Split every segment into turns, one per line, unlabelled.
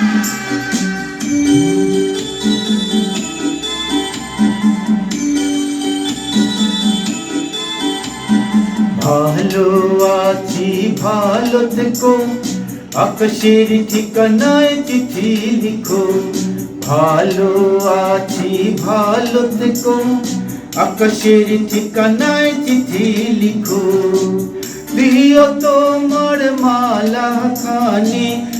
ভালো আছি, ভালো থেকো। আকাশের ঠিকানায় চিঠি লিখো। ভালো আছি, ভালো থেকো। আকাশের ঠিকানায় চিঠি লিখো। প্রিয় তোমার মালা খানি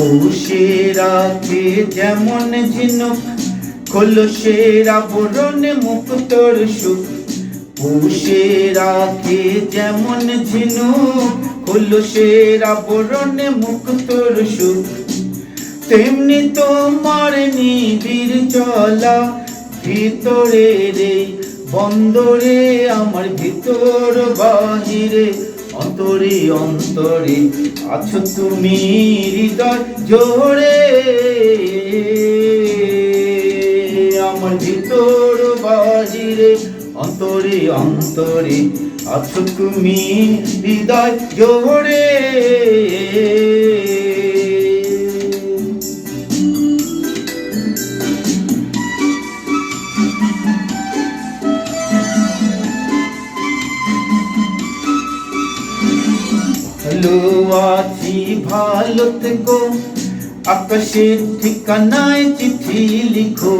পৌষে রাখে যেমন ঝিনুক, খোলসের আবরণে মুক্তর সুখ। পৌষে রাখে যেমন ঝিনুক, খোলসের আবরণে মুক্তর সুখ। তেমনি তোমার নিবিড় চলা ভিতরে রে বন্দরে, আমার ভিতর বাহিরে অন্তরে অন্তরে, আছো তুমি হৃদয় জোরে। আমার ভিতর বাহিরে অন্তরে অন্তরে, আছো তুমি হৃদয় জোরে। ভালো আছি ভালো থেকো আকাশের ঠিকানায় চিঠি লিখো।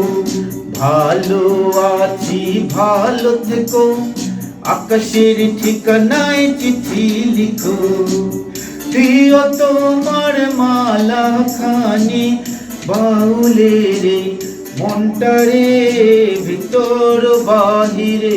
ভালো আছি ভালো থেকো আকাশের ঠিকানায় চিঠি লিখো। প্রিয় তোমার মালা খানি বাউলের এই মনটারে ভিতর বাহিরে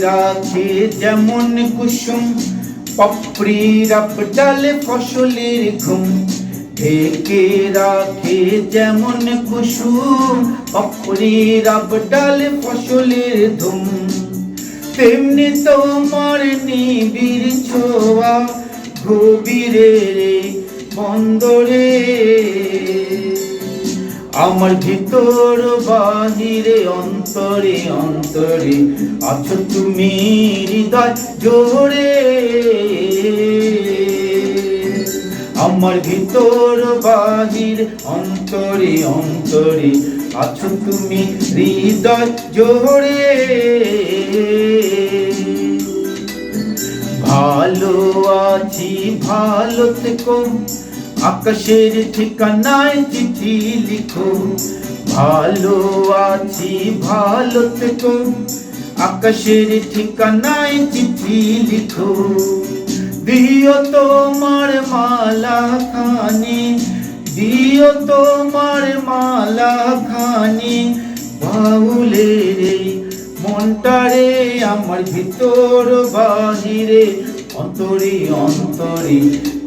রাখে যেমন কুসুম? পাপড়ির ডালে ফসলের ঘুম। ঢেকে রাখে যেমন কুসুম? পাপড়ির ডালে ফসলের ধুম। তেমনি তোমার নিবিড় ছোয়া গভীরে বন্দরে। আমার ভিতর বাহিরে, অন্তরে অন্তরে আছো তুমি হৃদয় জোরে। আমার ভিতর বাহির, অন্তরে অন্তরে আছো তুমি হৃদয় জোরে। ভালো আছি ভালো থেকো আকাশের ঠিকানায় চিঠি লিখো। ভালো আছি, ভালো থেকো। আকাশের ঠিকানায় চিঠি লিখো। দিও তোমার মালা খানি দিও তোমার মালা খানি বাউলের এই মনটারে আমার ভিতর বাহিরে, অন্তরে অন্তরে